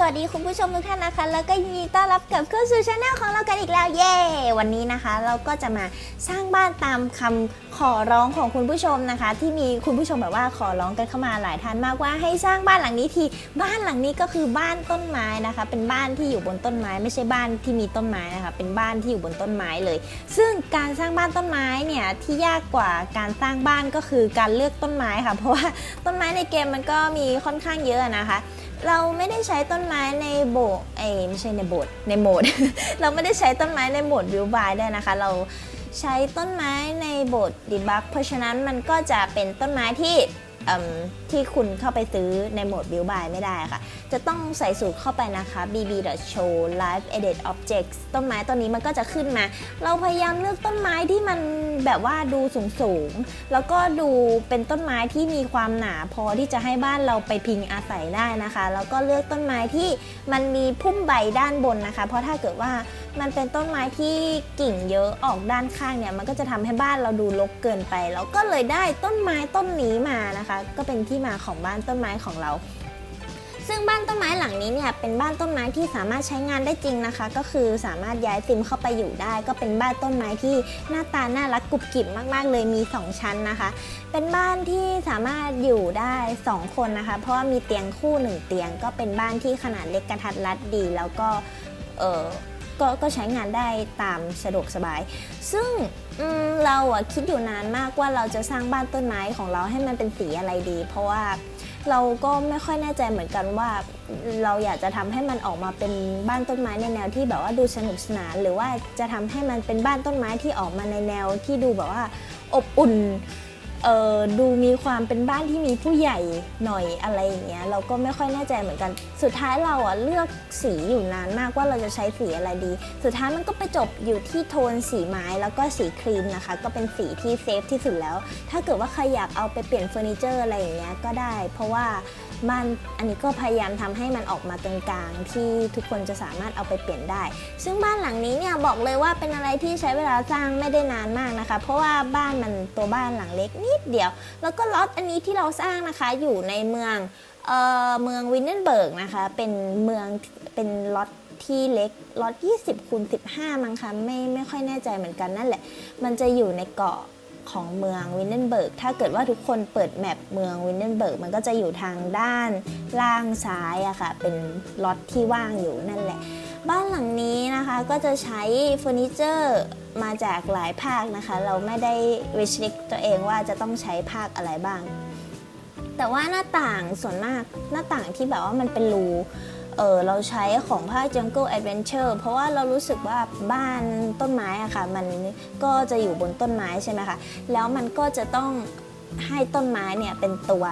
สวัสดีคุณผู้ชมทุกท่านนะคะ แล้วก็ยินดีต้อนรับกลับเข้าสู่ช anel ของเรากันอีกแล้วเย้วันนี้นะคะ เราก็จะมาสร้างบ้านตามคำขอร้องของคุณผู้ชมนะคะ ที่มีคุณผู้ชมแบบว่าขอร้องกันเข้ามาหลายท่านมากว่าให้สร้างบ้านหลังนี้ทีบ้านหลังนี้ก็คือบ้านต้นไม้นะคะ เป็นบ้านที่อยู่บนต้นไม้ ไม่ใช่บ้านที่มีต้นไม้นะคะเป็นบ้านที่อยู่บนต้นไม้เลย ซึ่งการสร้างบ้านต้นไม้เนี่ยที่ยากกว่าการสร้างบ้านก็คือการเลือกต้นไม้ค่ะเพราะว่าต้นไม้ในเกมมันก็มีค่อนข้างเยอะนะคะ เราไม่ได้ใช้ต้นไม้ในโบสเอไม่ใช่ในโบสในโหมด เราไม่ได้ใช้ต้นไม้ในโหมดวิวบายด้วยนะคะ เราใช้ต้นไม้ในโบสดีบักเพราะฉะนั้นมันก็จะเป็นต้นไม้ที่ที่คุณเข้าไปซื้อในโหมดวิวบายไม่ได้ค่ะ จะต้องใส่สูตรเข้าไปนะคะ bb.show live edit objects ต้นไม้ต้นนี้มันก็จะขึ้นมา เราพยายามเลือกต้นไม้ที่มันแบบว่าดูสูงสูงแล้วก็ดูเป็นต้นไม้ที่มีความหนาพอที่จะให้บ้านเราไปพิงอาศัยได้นะคะ แล้วก็เลือกต้นไม้ที่มันมีพุ่มใบด้านบนนะคะ เพราะถ้าเกิดว่ามันเป็นต้นไม้ที่กิ่งเยอะออกด้านข้างเนี่ย มันก็จะทำให้บ้านเราดูรกเกินไป แล้วก็เลยได้ต้นไม้ต้นนี้มานะคะ ก็เป็นที่มาของบ้านต้นไม้ของเรา ซึ่งบ้านต้นไม้หลังนี้เนี่ยเป็นบ้านต้นไม้ที่สามารถใช้งานได้จริงนะคะ ก็คือสามารถย้ายซิมเข้าไปอยู่ได้ ก็เป็นบ้านต้นไม้ที่หน้าตาน่ารักกรุบกริบมาก ๆ เลยมี 2 ชั้นนะคะ เป็นบ้านที่สามารถอยู่ได้ 2 คนนะคะ เพราะว่ามีเตียงคู่ 1 เตียง ก็เป็นบ้านที่ขนาดเล็กกระทัดรัดดี แล้วก็เออ ก็ก็ใช้งานได้ตามสะดวกสบาย ซึ่งเราอะคิดอยู่นานมากว่าเราจะสร้างบ้านต้นไม้ของเราให้มันเป็นสีอะไรดี เพราะว่าเราก็ไม่ค่อยแน่ใจเหมือนกันว่าเราอยากจะทำให้มันออกมาเป็นบ้านต้นไม้ในแนวที่แบบว่าดูสนุกสนาน หรือว่าจะทำให้มันเป็นบ้านต้นไม้ที่ออกมาในแนวที่ดูแบบว่าอบอุ่น เออดูมีความเป็นบ้านที่มีผู้ใหญ่หน่อยอะไรอย่างเงี้ยเราก็ไม่ค่อยแน่ใจเหมือนกัน สุดท้ายเราอะเลือกสีอยู่นานมากว่าเราจะใช้สีอะไรดี สุดท้ายมันก็ไปจบอยู่ที่โทนสีไม้แล้วก็สีครีมนะคะ ก็เป็นสีที่เซฟที่สุดแล้ว ถ้าเกิดว่าใครอยากเอาไปเปลี่ยนเฟอร์นิเจอร์อะไรอย่างเงี้ยก็ได้ เพราะว่าบ้านอันนี้ก็พยายามทำให้มันออกมากลางๆ ที่ทุกคนจะสามารถเอาไปเปลี่ยนได้ ซึ่งบ้านหลังนี้เนี่ยบอกเลยว่าเป็นอะไรที่ใช้เวลาสร้างไม่ได้นานมากนะคะ เพราะว่าบ้านมันตัวบ้านหลังเล็กนิดเดียว แล้วก็ล็อตอันนี้ที่เราสร้างนะคะอยู่ในเมืองเอ่อเมืองวินเนนเบิร์กนะคะเป็นเมืองเป็นล็อตที่เล็กล็อต20คูณ15 มั้งคะไม่ไม่ค่อยแน่ใจเหมือนกันนั่นแหละ มันจะอยู่ในเกาะของเมืองวินเนนเบิร์กถ้าเกิดว่าทุกคนเปิดแมปเมืองวินเนนเบิร์กมันก็จะอยู่ทางด้านล่างซ้ายอะค่ะ เป็นล็อตที่ว่างอยู่นั่นแหละ บ้านหลังนี้นะคะก็จะใช้เฟอร์นิเจอร์มาจากหลายภาคนะคะ เราไม่ได้ restrict ตัวเองว่าจะต้องใช้ภาคอะไรบ้าง แต่ว่าหน้าต่างส่วนมากหน้าต่างที่แบบว่ามันเป็นรูเออเราใช้ของภาค Jungle Adventure เพราะว่าเรารู้สึกว่าบ้านต้นไม้อะค่ะ มันก็จะอยู่บนต้นไม้ใช่ไหมคะ แล้วมันก็จะต้องให้ต้นไม้เนี่ยเป็นตัว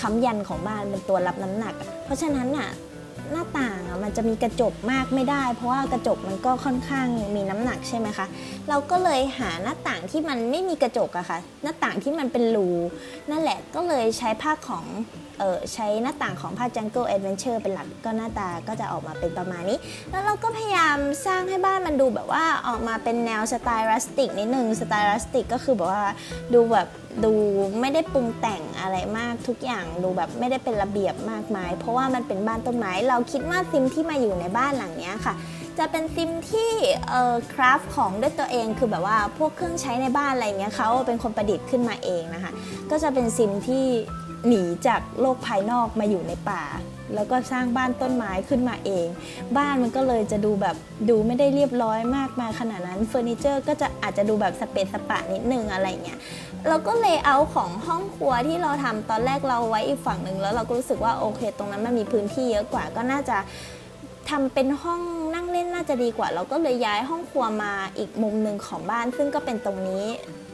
ค้ำยันของบ้านเป็นตัวรับน้ำหนัก เพราะฉะนั้นน่ะ หน้าต่างอะมันจะมีกระจกมากไม่ได้ เพราะว่ากระจกมันก็ค่อนข้างมีน้ำหนักใช่ไหมคะ เราก็เลยหาหน้าต่างที่มันไม่มีกระจกอะค่ะ หน้าต่างที่มันเป็นรูนั่นแหละก็เลยใช้ผ้าของเออใช้หน้าต่างของผ้า Jungle Adventure เป็นหลักก็หน้าตาก็จะออกมาเป็นประมาณนี้ แล้วเราก็พยายามสร้างให้บ้านมันดูแบบว่าออกมาเป็นแนวสไตล์รัสติกนิดนึงสไตล์รัสติกก็คือแบบว่าดูแบบ ดูไม่ได้ปรุงแต่งอะไรมากทุกอย่างดูแบบไม่ได้เป็นระเบียบมากมาย เพราะว่ามันเป็นบ้านต้นไม้ เราคิดว่าซิมที่มาอยู่ในบ้านหลังนี้ค่ะ จะเป็นซิมที่เอ่อคราฟของด้วยตัวเองคือแบบว่าพวกเครื่องใช้ในบ้านอะไรเงี้ยเขาเป็นคนประดิษฐ์ขึ้นมาเองนะคะ ก็จะเป็นซิมที่หนีจากโลกภายนอกมาอยู่ในป่า แล้วก็สร้างบ้านต้นไม้ขึ้นมาเอง บ้านมันก็เลยจะดูแบบดูไม่ได้เรียบร้อยมากมายขนาดนั้นเฟอร์นิเจอร์ก็จะอาจจะดูแบบสเปซสปะนิดนึงอะไรเงี้ย เราก็เลเยเอาของห้องครัวที่เราทำตอนแรกเราไว้อีกฝั่งหนึ่งแล้วเราก็รู้สึกว่าโอเค ตรงนั้นมันมีพื้นที่เยอะกว่าก็น่าจะทำเป็นห้องนั่งเล่นน่าจะดีกว่า เราก็เลยย้ายห้องครัวมาอีกมุมหนึ่งของบ้าน ซึ่งก็เป็นตรงนี้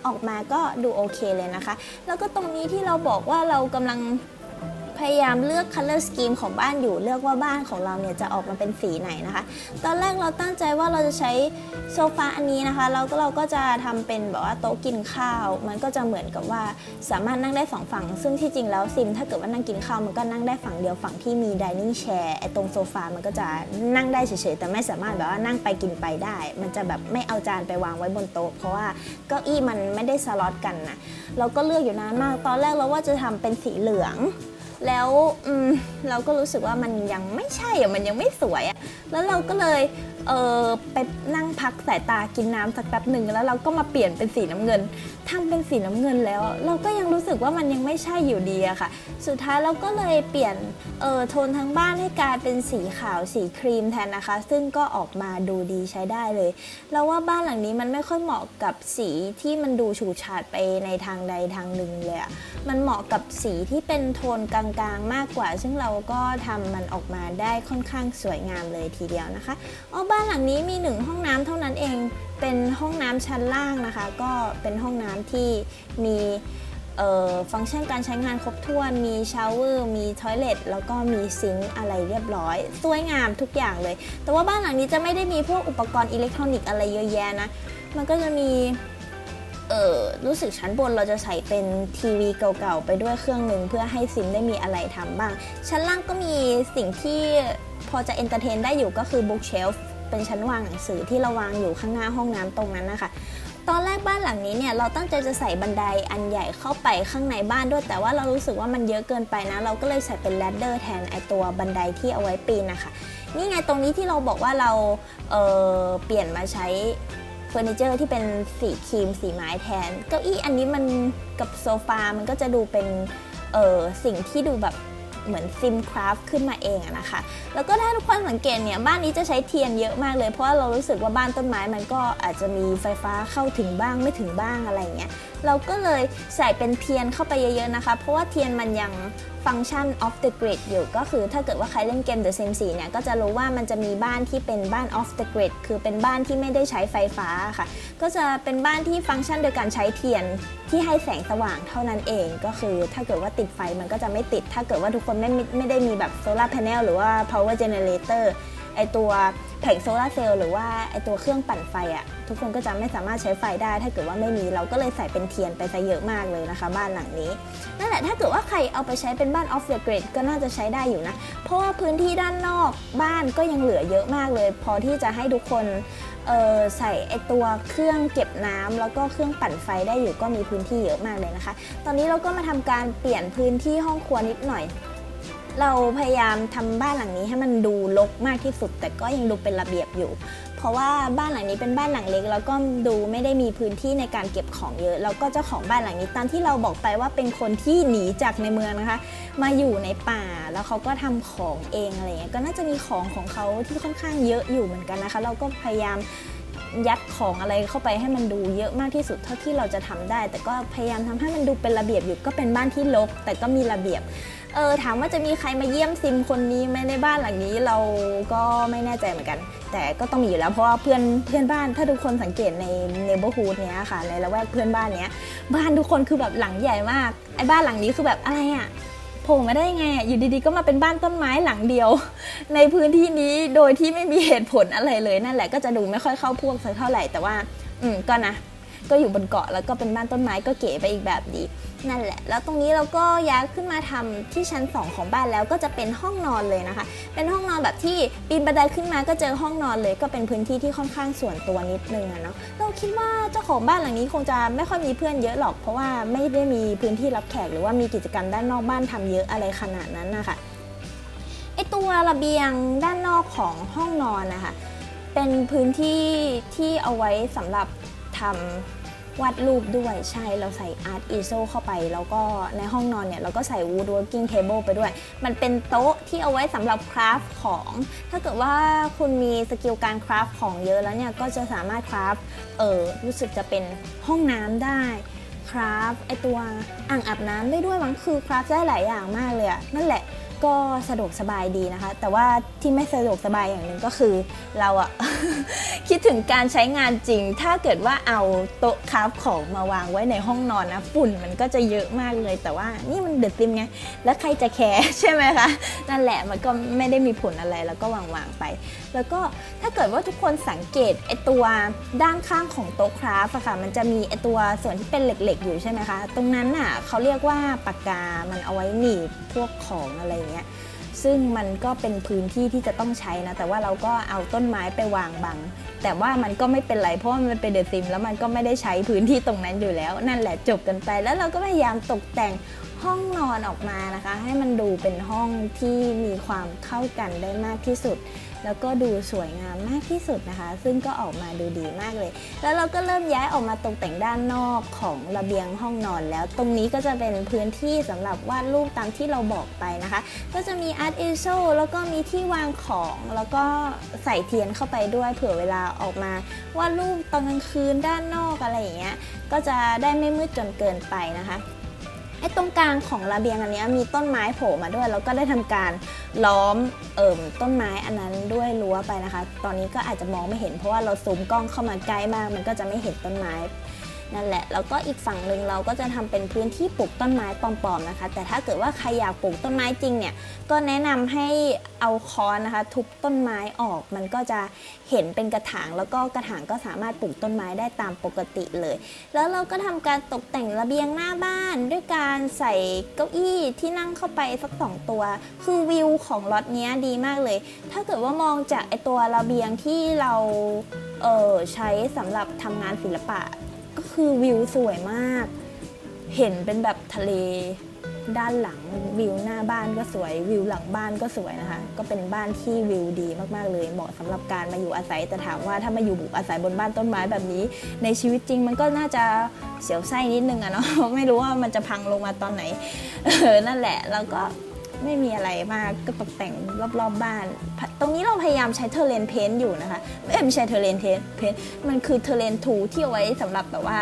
ออกมาก็ดูโอเคเลยนะคะ แล้วก็ตรงนี้ที่เราบอกว่าเรากำลัง พยายามเลือก color scheme ของบ้านอยู่ เลือกว่าบ้านของเราเนี่ยจะออกมาเป็นสีไหนนะคะ ตอนแรกเราตั้งใจว่าเราจะใช้โซฟาอันนี้นะคะแล้วก็เราก็จะทำเป็นแบบว่าโต๊ะกินข้าว มันก็จะเหมือนกับว่าสามารถนั่งได้สองฝั่ง ซึ่งที่จริงแล้วซิม ถ้าเกิดว่านั่งกินข้าวมันก็นั่งได้ฝั่งเดียวฝั่งที่มี dining chair ไอ้ตรงโซฟามันก็จะนั่งได้เฉยๆแต่ไม่สามารถแบบว่านั่งไปกินไปได้ มันจะแบบไม่เอาจานไปวางไว้บนโต๊ะ เพราะว่าเก้าอี้มันไม่ได้สล็อตกันนะเราก็เลือกอยู่นานมาก ตอนแรกเราว่าจะทำเป็นสีเหลือง แล้วอืมเราก็รู้สึกว่ามันยังไม่ใช่อะมันยังไม่สวยอะแล้วเราก็เลย เออไปนั่งพักสายตากินน้ำสักแป๊บหนึ่งแล้วเราก็มาเปลี่ยนเป็นสีน้ำเงินทำเป็นสีน้ำเงินแล้ว เราก็ยังรู้สึกว่ามันยังไม่ใช่อยู่ดีอะค่ะ สุดท้ายเราก็เลยเปลี่ยนเออโทนทั้งบ้านให้กลายเป็นสีขาวสีครีมแทนนะคะ ซึ่งก็ออกมาดูดีใช้ได้เลยเราว่าบ้านหลังนี้มันไม่ค่อยเหมาะกับสีที่มันดูฉูดฉาดไปในทางใดทางหนึ่งเลยอะมันเหมาะกับสีที่เป็นโทนกลางๆมากกว่า ซึ่งเราก็ทำมันออกมาได้ค่อนข้างสวยงามเลยทีเดียวนะคะอ๋อบ้านานหลังนี้มีหนึ่งห้องน้ำเท่านั้นเอง เป็นห้องน้ำชั้นล่างนะคะ ก็เป็นห้องน้ำที่มีฟังก์ชันการใช้งานครบถ้วน มีชาวเวอร์ มีทอยเลทแล้วก็มีซิงค์อะไรเรียบร้อย สวยงามทุกอย่างเลย แต่ว่าบ้านหลังนี้จะไม่ได้มีพวกอุปกรณ์อิเล็กทรอนิกส์อะไรเยอะแยะนะ มันก็จะมีเออรู้สึกชั้นบนเราจะใส่เป็นทีวีเก่าๆ ไปด้วยเครื่องหนึ่งเพื่อให้ซิมได้มีอะไรทำบ้าง ชั้นล่างก็มีสิ่งที่พอจะเอนเตอร์เทนได้อยู่ก็คือบุ๊กเชลฟ์ เป็นชั้นวางหนังสือที่เราวางอยู่ข้างหน้าห้องน้ำตรงนั้นนะคะตอนแรกบ้านหลังนี้เนี่ยเราตั้งใจจะใส่บันไดอันใหญ่เข้าไปข้างในบ้านด้วย แต่ว่าเรารู้สึกว่ามันเยอะเกินไปนะ เราก็เลยใส่เป็นแรดเดอร์แทนไอตัวบันไดที่เอาไว้ปีนนะคะนี่ไงตรงนี้ที่เราบอกว่าเราเออเปลี่ยนมาใช้เฟอร์นิเจอร์ที่เป็นสีครีมสีไม้แทน เก้าอี้อันนี้มันกับโซฟา มันก็จะดูเป็นเออสิ่งที่ดูแบบ เหมือนซิมคราฟขึ้นมาเองอะนะคะ แล้วก็ถ้าทุกคนสังเกตเนี่ยบ้านนี้จะใช้เทียนเยอะมากเลย เพราะว่าเรารู้สึกว่าบ้านต้นไม้มันก็อาจจะมีไฟฟ้าเข้าถึงบ้างไม่ถึงบ้างอะไรเงี้ยเราก็เลยใส่เป็นเทียนเข้าไปเยอะๆนะคะ เพราะว่าเทียนมันยังฟังก์ชัน off the grid อยู่ก็คือถ้าเกิดว่าใครเล่นเกม The Sims 4เนี่ยก็จะรู้ว่ามันจะมีบ้านที่เป็นบ้าน off the grid คือเป็นบ้านที่ไม่ได้ใช้ไฟฟ้าค่ะ ก็จะเป็นบ้านที่ฟังก์ชันโดยการใช้เทียนที่ให้แสงสว่างเท่านั้นเอง ก็คือถ้าเกิดว่าติดไฟมันก็จะไม่ติด ถ้าเกิดว่าทุกคนไม่ไม่ไม่ได้มีแบบโซลาร์ a n เนลหรือว่า power generator ไอตัวแผงโซลาร์เซลล์หรือว่าไอตัวเครื่องปั่นไฟอะทุกคนก็จะไม่สามารถใช้ไฟได้ ถ้าเกิดว่าไม่มีเราก็เลยใส่เป็นเทียนไปซะเยอะมากเลยนะคะ บ้านหลังนี้ นั่นแหละถ้าเกิดว่าใครเอาไปใช้เป็นบ้านออฟเดอะเกรดก็น่าจะใช้ได้อยู่นะ เพราะว่าพื้นที่ด้านนอกบ้านก็ยังเหลือเยอะมากเลย พอที่จะให้ทุกคนใส่ไอตัวเครื่องเก็บน้ำแล้วก็เครื่องปั่นไฟได้อยู่ก็มีพื้นที่เยอะมากเลยนะคะ ตอนนี้เราก็มาทำการเปลี่ยนพื้นที่ห้องครัวนิดหน่อย เราพยายามทำบ้านหลังนี้ให้มันดูรกมากที่สุด แต่ก็ยังดูเป็นระเบียบอยู่ เพราะว่าบ้านหลังนี้เป็นบ้านหลังเล็ก แล้วก็ดูไม่ได้มีพื้นที่ในการเก็บของเยอะ แล้วก็เจ้าของบ้านหลังนี้ตามที่เราบอกไปว่าเป็นคนที่หนีจากในเมืองนะคะ มาอยู่ในป่าแล้วเขาก็ทำของเองอะไรเงี้ยก็น่าจะมีของของเขาที่ค่อนข้างเยอะอยู่เหมือนกันนะคะ เราก็พยายามยัดของอะไรเข้าไปให้มันดูเยอะมากที่สุดเท่าที่เราจะทำได้ แต่ก็พยายามทำให้มันดูเป็นระเบียบอยู่ก็เป็นบ้านที่รกแต่ก็มีระเบียบ เออถามว่าจะมีใครมาเยี่ยมซิมคนนี้ไหมในบ้านหลังนี้เราก็ไม่แน่ใจเหมือนกัน แต่ก็ต้องมีอยู่แล้วเพราะว่าเพื่อนเพื่อนบ้านถ้าทุกคนสังเกตในเนเบอร์ฮูดเนี้ยค่ะในละแวกเพื่อนบ้านเนี้ยบ้านทุกคนคือแบบหลังใหญ่มากไอ้บ้านหลังนี้คือแบบอะไรอะโผล่มาได้ยังไงอะอยู่ดีๆก็มาเป็นบ้านต้นไม้หลังเดียว ในพื้นที่นี้โดยที่ไม่มีเหตุผลอะไรเลยนั่นแหละก็จะดูไม่ค่อยเข้าพวกสักเท่าไหร่แต่ว่า อืมก็นะก็อยู่บนเกาะแล้วก็เป็นบ้านต้นไม้ก็เก๋ไปอีกแบบดี นั่นแหละ แล้วตรงนี้เราก็ย้ายขึ้นมาทำที่ชั้น 2 ของบ้านแล้วก็จะเป็นห้องนอนเลยนะคะ เป็นห้องนอนแบบที่ปีนบันไดขึ้นมาก็เจอห้องนอนเลย ก็เป็นพื้นที่ที่ค่อนข้างส่วนตัวนิดนึงอะเนาะ เราคิดว่าเจ้าของบ้านหลังนี้คงจะไม่ค่อยมีเพื่อนเยอะหรอก เพราะว่าไม่ได้มีพื้นที่รับแขกหรือว่ามีกิจกรรมด้านนอกบ้านทำเยอะอะไรขนาดนั้นนะคะไอตัวระเบียงด้านนอกของห้องนอนนะคะ เป็นพื้นที่ที่เอาไว้สำหรับทำ วาดรูปด้วยใช่เราใส่ Art Easel เข้าไป แล้วก็ในห้องนอนเนี่ย เราก็ใส่ Woodworking Table ไปด้วย มันเป็นโต๊ะที่เอาไว้สำหรับคราฟของ ถ้าเกิดว่าคุณมีสกิลการคราฟของเยอะแล้วเนี่ย ก็จะสามารถคราฟเออรู้สึกจะเป็นห้องน้ำได้คราฟไอตัวอ่างอาบน้ำได้ด้วยมั้งคือคราฟได้หลายอย่างมากเลยอะนั่นแหละ ก็สะดวกสบายดีนะคะ แต่ว่าที่ไม่สะดวกสบายอย่างหนึ่งก็คือเราอะ คิดถึงการใช้งานจริง ถ้าเกิดว่าเอาโต๊ะคราฟของมาวางไว้ในห้องนอนนะฝุ่นมันก็จะเยอะมากเลย แต่ว่านี่มันเดือดติมไง แล้วใครจะแคร์ใช่ไหมคะ นั่นแหละมันก็ไม่ได้มีผลอะไรแล้วก็วางๆไป แล้วก็ถ้าเกิดว่าทุกคนสังเกตไอตัวด้านข้างของโต๊ะคราฟอะค่ะมันจะมีไอตัวส่วนที่เป็นเหล็กๆ อยู่ใช่ไหมคะ ตรงนั้นน่ะเขาเรียกว่าปากกา มันเอาไว้หนีบพวกของอะไรเงี้ยซึ่งมันก็เป็นพื้นที่ที่จะต้องใช้นะ แต่ว่าเราก็เอาต้นไม้ไปวางบัง แต่ว่ามันก็ไม่เป็นไร เพราะมันเป็นเดอะซิม แล้วมันก็ไม่ได้ใช้พื้นที่ตรงนั้นอยู่แล้ว นั่นแหละจบกันไป แล้วเราก็พยายามตกแต่งห้องนอนออกมานะคะ ให้มันดูเป็นห้องที่มีความเข้ากันได้มากที่สุด แล้วก็ดูสวยงามมากที่สุดนะคะ ซึ่งก็ออกมาดูดีมากเลย แล้วเราก็เริ่มย้ายออกมาตกแต่งด้านนอกของระเบียงห้องนอน แล้วตรงนี้ก็จะเป็นพื้นที่สำหรับวาดรูปตามที่เราบอกไปนะคะ ก็จะมีอาร์ตอิโซแล้วก็มีที่วางของแล้วก็ใส่เทียนเข้าไปด้วยเผื่อเวลาออกมาวาดรูปตอนกลางคืนด้านนอกอะไรอย่างเงี้ยก็จะได้ไม่มืดจนเกินไปนะคะ ไอ้ตรงกลางของระเบียงอันนี้มีต้นไม้โผล่มาด้วย แล้วก็ได้ทำการล้อมเอิ่มต้นไม้อันนั้นด้วยรั้วไปนะคะ ตอนนี้ก็อาจจะมองไม่เห็นเพราะว่าเราซูมกล้องเข้ามาใกล้มาก มันก็จะไม่เห็นต้นไม้ นั่นแหละ แล้วก็อีกฝั่งหนึ่งเราก็จะทำเป็นพื้นที่ปลูกต้นไม้ปลอมๆนะคะ แต่ถ้าเกิดว่าใครอยากปลูกต้นไม้จริงเนี่ย ก็แนะนำให้เอาค้อนนะคะ ทุบต้นไม้ออก มันก็จะเห็นเป็นกระถาง แล้วก็กระถางก็สามารถปลูกต้นไม้ได้ตามปกติเลย แล้วเราก็ทำการตกแต่งระเบียงหน้าบ้าน ด้วยการใส่เก้าอี้ที่นั่งเข้าไปสักสองตัว คือวิวของล็อตเนี้ยดีมากเลย ถ้าเกิดว่ามองจากไอตัวระเบียงที่เราเออใช้สำหรับทำงานศิลปะ ก็คือวิวสวยมาก เห็นเป็นแบบทะเลด้านหลังวิวหน้าบ้านก็สวยวิวหลังบ้านก็สวยนะคะ ก็เป็นบ้านที่วิวดีมากๆเลย เหมาะสำหรับการมาอยู่อาศัยแต่ถามว่าถ้ามาอยู่บุกอาศัยบนบ้านต้นไม้แบบนี้ ในชีวิตจริงมันก็น่าจะเสียวไส้นิดนึงอะเนาะไม่รู้ว่ามันจะพังลงมาตอนไหนเออนั่นแหละแล้วก็ ไม่มีอะไรมากก็ตกแต่งรอบๆบบ้าน ตรงนี้เราพยายามใช้เทเลนเพนอยู่นะคะเอ้ไม่ใช่เทเลนเพนเพนมันคือเทเลนทูที่เอาไว้สำหรับแบบว่า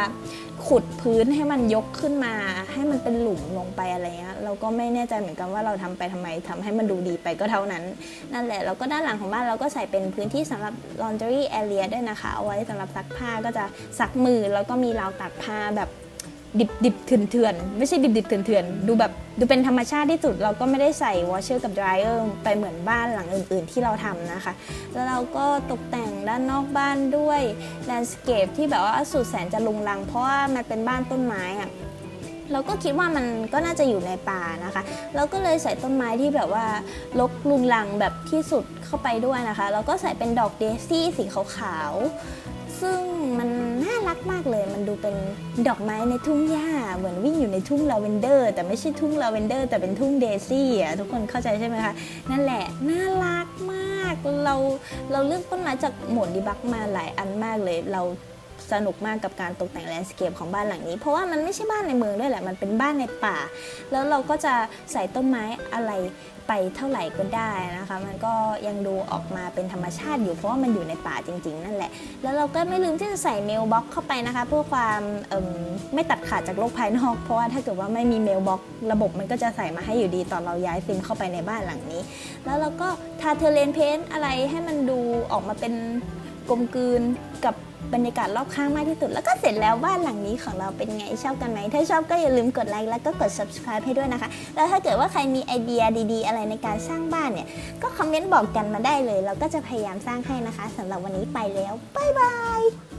ขุดพื้นให้มันยกขึ้นมา ให้มันเป็นหลุมลงไปอะไรเงี้ยเราก็ไม่แน่ใจเหมือนกันว่าเราทำไปทำไมทำให้มันดูดีไปก็เท่านั้น นั่นแหละแล้วก็ด้านหลังของบ้านเราก็ใส่เป็นพื้นที่สำหรับ laundry area ด้วยนะคะ เอาไว้สำหรับซักผ้าก็จะซักมือแล้วก็มีราวตากผ้าแบบ ดิบดิบเถื่อนเถื่อนๆไม่ใช่ดิบดิบเถื่อนเถื่อนๆดูแบบดูเป็นธรรมชาติที่สุดเราก็ไม่ได้ใส่วอชเชอร์กับดรายเออร์ไปเหมือนบ้านหลังอื่น ๆ ที่เราทำนะคะ แล้วเราก็ตกแต่งด้านนอกบ้านด้วยแลนด์สเคปที่แบบว่าสุดแสนจะลุงลัง เพราะว่ามันเป็นบ้านต้นไม้อะเราก็คิดว่ามันก็น่าจะอยู่ในป่านะคะ เราก็เลยใส่ต้นไม้ที่แบบว่าลกลุงลังแบบที่สุดเข้าไปด้วยนะคะแล้วก็ใส่เป็นดอกเดซี่สีขาวๆ ซึ่งมันน่ารักมากเลย มันดูเป็นดอกไม้ในทุ่งหญ้า เหมือนวิ่งอยู่ในทุ่งลาเวนเดอร์ แต่ไม่ใช่ทุ่งลาเวนเดอร์ แต่เป็นทุ่งเดซี่อะทุกคนเข้าใจใช่ไหมคะ นั่นแหละ น่ารักมาก เราเราเลือกต้นไม้จากหมดดีบักมาหลายอันมากเลย เราสนุกมากกับการตกแต่งแลนด์สเคปของบ้านหลังนี้ เพราะว่ามันไม่ใช่บ้านในเมืองด้วยแหละ มันเป็นบ้านในป่า แล้วเราก็จะใส่ต้นไม้อะไร ไปเท่าไหร่ก็ได้นะคะ มันก็ยังดูออกมาเป็นธรรมชาติอยู่เพราะว่ามันอยู่ในป่าจริง ๆ นั่นแหละ แล้วเราก็ไม่ลืมที่จะใส่เมลบ็อกเข้าไปนะคะเพื่อความมไม่ตัดขาดจากโลกภายนอก เพราะว่าถ้าเกิดว่าไม่มีเมลบ็อกระบบมันก็จะใส่มาให้อยู่ดีตอนเราย้ายซิมเข้าไปในบ้านหลังนี้ แล้วเราก็ทาเทเลนเพนอะไรให้มันดูออกมาเป็นกลมกลืนกับ บรรยากาศรอบข้างมากที่สุด แล้วก็เสร็จแล้วบ้านหลังนี้ของเราเป็นไงชอบกันไหม ถ้าชอบก็อย่าลืมกดไลค์แล้วก็กด subscribe ให้ด้วยนะคะ แล้วถ้าเกิดว่าใครมีไอเดียดีๆ อะไรในการสร้างบ้านเนี่ย ก็คอมเมนต์บอกกันมาได้เลย เราก็จะพยายามสร้างให้นะคะสำหรับวันนี้ไปแล้วบ๊ายบาย